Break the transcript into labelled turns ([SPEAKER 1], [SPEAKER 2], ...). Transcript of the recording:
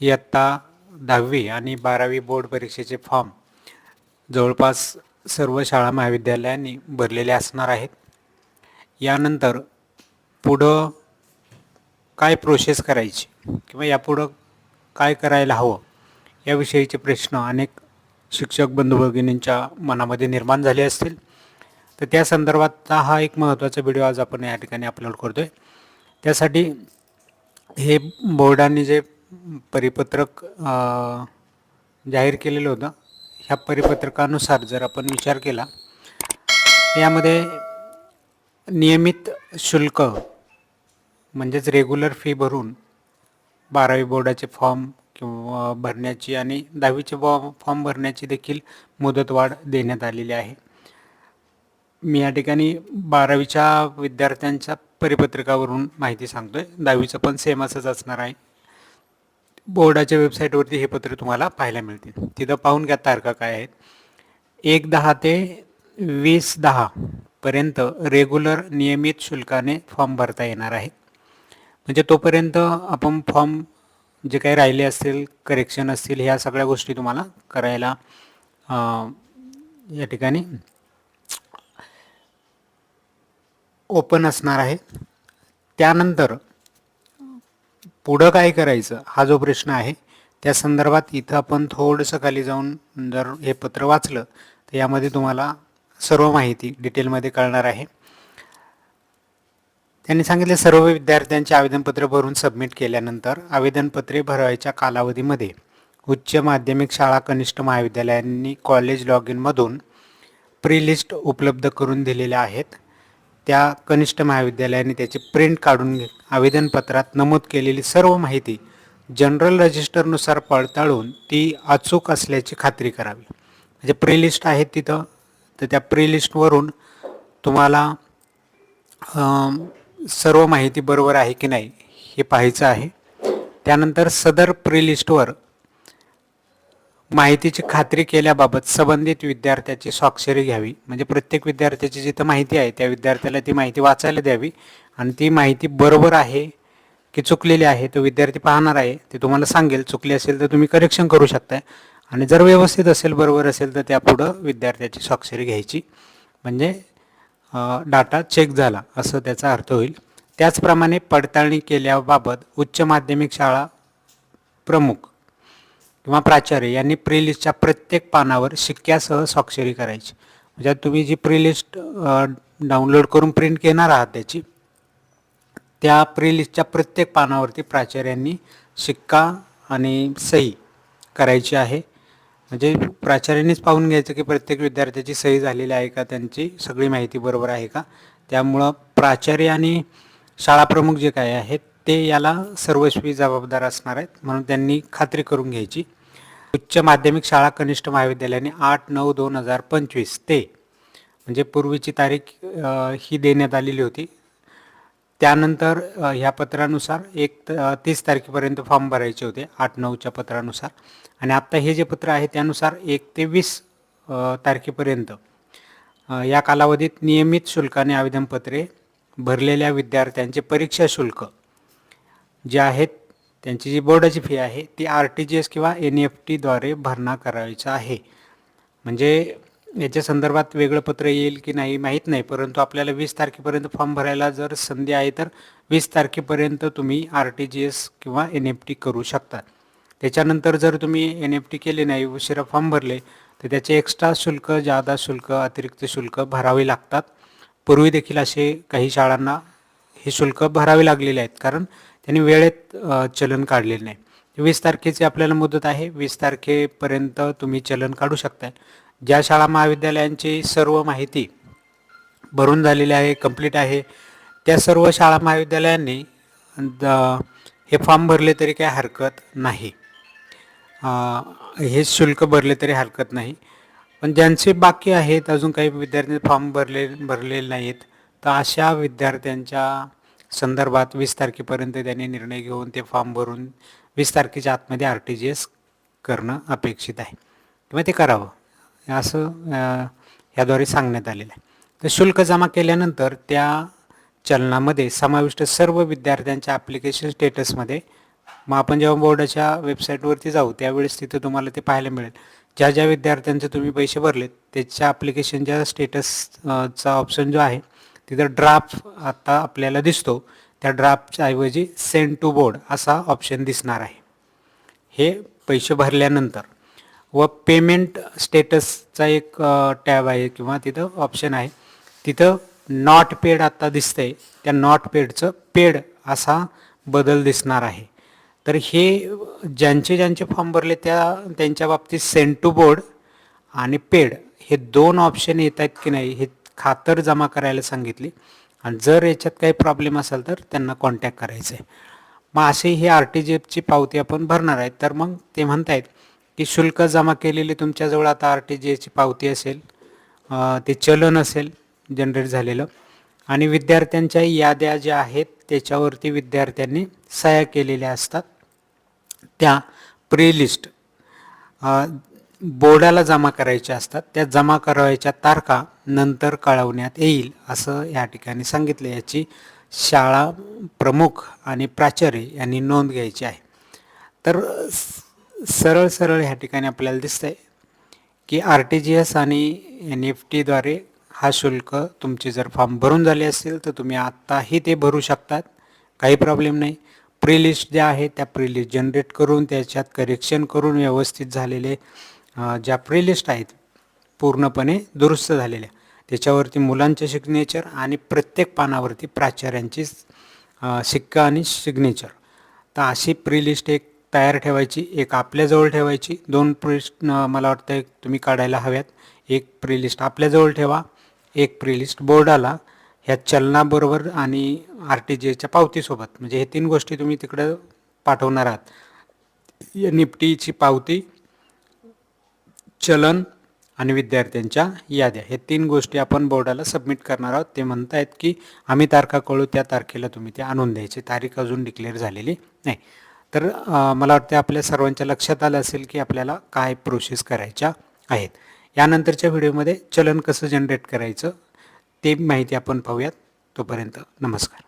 [SPEAKER 1] इयत्ता दहावी आणि बारावी बोर्ड परीक्षेचे फॉर्म जवळपास सर्व शाळा महाविद्यालयांनी भरलेले असणार आहेत. यानंतर पुढं काय प्रोसेस करायची किंवा यापुढं काय करायला हवं याविषयीचे प्रश्न अनेक शिक्षक बंधू भगिनींच्या मनामध्ये निर्माण झाले असतील. तर त्या संदर्भातचा हा एक महत्त्वाचा व्हिडिओ आज आपण या ठिकाणी अपलोड करतो आहे त्यासाठी हे बोर्डाने जे परिपत्रक जाहीर केलेलं होतं. ह्या परिपत्रकानुसार जर आपण विचार केला यामध्ये नियमित शुल्क म्हणजेच रेग्युलर फी भरून बारावी बोर्डाचे फॉर्म किंवा भरण्याची आणि दहावीचे फॉर्म फॉर्म भरण्याची देखील मुदतवाढ देण्यात आलेली आहे. मी या ठिकाणी बारावीच्या विद्यार्थ्यांच्या परिपत्रकावरून माहिती सांगतोय. दहावीचं पण सेम असंच असणार आहे. बोर्डाच्या वेबसाईटवरती हे पत्र तुम्हाला पाहायला मिळतील. तिथं पाहून घ्या तारखा काय आहेत. एक दहा ते वीस दहा पर्यंत रेग्युलर नियमित शुल्काने फॉर्म भरता येणार आहे. म्हणजे तोपर्यंत आपण फॉर्म जे काही राहिले असतील करेक्शन असतील ह्या सगळ्या गोष्टी तुम्हाला करायला या ठिकाणी ओपन असणार आहे. त्यानंतर पुढं काय करायचं हा जो प्रश्न आहे त्या संदर्भात इथं आपण थोडंसं खाली जाऊन जर हे पत्र वाचलं तर यामध्ये तुम्हाला सर्व माहिती डिटेलमध्ये कळणार आहे. त्यांनी सांगितले सर्व विद्यार्थ्यांचे आवेदनपत्र भरून सबमिट केल्यानंतर आवेदनपत्रे भरायच्या कालावधीमध्ये उच्च माध्यमिक शाळा कनिष्ठ महाविद्यालयांनी कॉलेज लॉग इनमधून प्री लिस्ट उपलब्ध करून दिलेल्या आहेत. त्या कनिष्ठ महाविद्यालयाने त्याची प्रिंट काढून घे- आवेदनपत्रात नमूद केलेली सर्व माहिती जनरल रजिस्टरनुसार पडताळून ती अचूक असल्याची खात्री करावी. म्हणजे प्रिलिस्ट आहे तिथं तर त्या प्रिलिस्टवरून तुम्हाला सर्व माहिती बरोबर आहे की नाही हे पाहायचं आहे. त्यानंतर सदर प्रिलिस्टवर माहितीची खात्री केल्याबाबत संबंधित विद्यार्थ्याची स्वाक्षरी घ्यावी. म्हणजे प्रत्येक विद्यार्थ्याची जिथं माहिती आहे त्या विद्यार्थ्याला ती माहिती वाचायला द्यावी. आणि ती माहिती बरोबर आहे की चुकलेली आहे तो विद्यार्थी पाहणार आहे ते तुम्हाला सांगेल. चुकली असेल तर तुम्ही करेक्शन करू शकताय. आणि जर व्यवस्थित असेल बरोबर असेल तर त्यापुढं विद्यार्थ्याची स्वाक्षरी घ्यायची. म्हणजे डाटा चेक झाला असं त्याचा अर्थ होईल. त्याचप्रमाणे पडताळणी केल्याबाबत उच्च माध्यमिक शाळा प्रमुख किंवा प्राचार्य यांनी प्रिलिस्टच्या प्रत्येक पानावर शिक्क्यासह स्वाक्षरी करायची. म्हणजे तुम्ही जी प्रिलिस्ट डाउनलोड करून प्रिंट घेणार आहात त्याची त्या प्रिलिस्टच्या प्रत्येक पानावरती प्राचार्यांनी शिक्का आणि सही करायची आहे. म्हणजे प्राचार्यांनीच पाहून घ्यायचं की प्रत्येक विद्यार्थ्याची सही झालेली आहे का त्यांची सगळी माहिती बरोबर आहे का? त्यामुळं प्राचार्य आणि शाळाप्रमुख जे काय आहेत ते याला सर्वस्वी जबाबदार असणार आहेत म्हणून त्यांनी खात्री करून घ्यायची. उच्च माध्यमिक शाळा कनिष्ठ महाविद्यालयाने आठ नऊ दोन हजार पंचवीस ते म्हणजे पूर्वीची तारीख ही देण्यात आलेली होती. त्यानंतर ह्या पत्रानुसार एक त- तीस तारखेपर्यंत फॉर्म भरायचे होते आठ नऊच्या पत्रानुसार. आणि आत्ता हे जे पत्र आहे त्यानुसार एक ते वीस तारखेपर्यंत या कालावधीत नियमित शुल्काने आवेदनपत्रे भरलेल्या विद्यार्थ्यांचे परीक्षा शुल्क जे आहेत त्यांची जी बोर्डाची फी आहे ती आर टी जी एस किंवा एन एफ टीद्वारे भरणा करायचा आहे. म्हणजे याच्या संदर्भात वेगळं पत्र येईल की नाही माहीत नाही परंतु आपल्याला वीस तारखेपर्यंत फॉर्म भरायला जर संधी आहे तर वीस तारखेपर्यंत तुम्ही आर टी जी एस किंवा एन एफ टी करू शकता. त्याच्यानंतर जर तुम्ही एन एफ टी केले नाही उशिरा फॉर्म भरले तर त्याचे एक्स्ट्रा शुल्क जादा शुल्क अतिरिक्त शुल्क भरावे लागतात. पूर्वी देखील असे काही शाळांना हे शुल्क भरावे लागलेले आहेत कारण त्यांनी वेळेत चलन काढलेलं नाही. वीस तारखेची आपल्याला मुदत आहे. वीस तारखेपर्यंत तुम्ही चलन काढू शकता ज्या शाळा महाविद्यालयांची सर्व माहिती भरून झालेली आहे कंप्लीट आहे त्या सर्व शाळा महाविद्यालयांनी द- हे फॉर्म भरले तरी काही हरकत नाही. हे शुल्क भरले तरी हरकत नाही. पण ज्यांचे बाकी आहेत अजून काही विद्यार्थी फॉर्म भरले भरलेले नाहीत तर अशा विद्यार्थ्यांच्या संदर्भात वीस तारखेपर्यंत त्यांनी निर्णय घेऊन ते फॉर्म भरून वीस तारखेच्या आतमध्ये आर टी जी एस करणं अपेक्षित आहे. किंवा ते करावं. असं ह्याद्वारे सांगण्यात आलेलं आहे. तर शुल्क जमा केल्यानंतर त्या चलनामध्ये समाविष्ट सर्व विद्यार्थ्यांच्या ॲप्लिकेशन स्टेटसमध्ये मग आपण जेव्हा बोर्डाच्या वेबसाईटवरती जाऊ त्यावेळेस तिथे तुम्हाला ते पाहायला मिळेल. ज्या ज्या विद्यार्थ्यांचे तुम्ही पैसे भरलेत त्याच्या ॲप्लिकेशनच्या स्टेटसचा ऑप्शन जो आहे तिथं ड्राफ्ट आता आपल्याला दिसतो. त्या ड्राफ्टच्या ऐवजी सेंड टू बोर्ड असा ऑप्शन दिसणार आहे. हे पैसे भरल्यानंतर. व पेमेंट स्टेटसचा एक टॅब आहे किंवा तिथं ऑप्शन आहे. तिथं नॉट पेड आता दिसतंय. त्या नॉट पेडचं पेड असा बदल दिसणार आहे. तर हे ज्यांचे ज्यांचे फॉर्म भरले त्या त्यांच्या बाबतीत सेंड टू बोर्ड आणि पेड हे दोन ऑप्शन येत आहेत की नाही हे खातर जमा करायला सांगितली. आणि जर याच्यात काही प्रॉब्लेम असेल तर त्यांना कॉन्टॅक्ट करायचं आहे मग असे ही आर टी जी एफची पावती आपण भरणार आहेत. तर मग ते म्हणतायत की शुल्क जमा केलेली तुमच्याजवळ आता आर टी जी एची पावती असेल ते चलन असेल जनरेट झालेलं. आणि विद्यार्थ्यांच्या याद्या ज्या आहेत त्याच्यावरती विद्यार्थ्यांनी सह्या केलेल्या असतात. त्या प्रीलिस्ट बोर्डाला जमा करायच्या असतात. त्या जमा करायच्या तारखा नंतर कळवण्यात येईल असं या ठिकाणी सांगितलं. याची शाळा प्रमुख आणि प्राचार्य यांनी नोंद घ्यायची आहे. तर सरळ सरळ ह्या ठिकाणी आपल्याला दिसतंय की आर टी जी एस आणि एन एफ टीद्वारे हा शुल्क तुमचे जर फॉर्म भरून झाले असेल तर तुम्ही आत्ताही ते भरू शकतात. काही प्रॉब्लेम नाही. प्रिलिस्ट ज्या आहे त्या प्रिलिस्ट जनरेट करून त्याच्यात करेक्शन करून व्यवस्थित झालेले ज्या प्रीलिस्ट आहेत पूर्णपणे दुरुस्त झालेल्या. त्याच्यावरती मुलांचे सिग्नेचर आणि प्रत्येक पानावरती प्राचार्यांची सिक्का आणि सिग्नेचर तर अशी प्रीलिस्ट एक तयार ठेवायची एक आपल्याजवळ ठेवायची. दोन प्रिलिस्ट मला वाटतं एक तुम्ही काढायला हव्यात. एक प्रीलिस्ट आपल्याजवळ ठेवा एक प्रीलिस्ट बोर्डाला ह्या चलनाबरोबर आणि आर टी जी एच्या पावतीसोबत. म्हणजे हे तीन गोष्टी तुम्ही तिकडं पाठवणार आहात. या निफ्टीची पावती चलन आणि विद्यार्थ्यांच्या याद्या. हे तीन गोष्टी आपण बोर्डाला सबमिट करणार आहोत. ते म्हणतायत की आम्ही तारखा कळू त्या तारखेला तुम्ही ते आणून द्यायचे. तारीख अजून डिक्लेअर झालेली नाही. तर मला वाटतं आपल्या सर्वांच्या लक्षात आलं असेल की आपल्याला काय प्रोसेस करायच्या आहेत. यानंतरच्या व्हिडिओमध्ये चलन कसं जनरेट करायचं ते माहिती आपण पाहूयात. तोपर्यंत नमस्कार.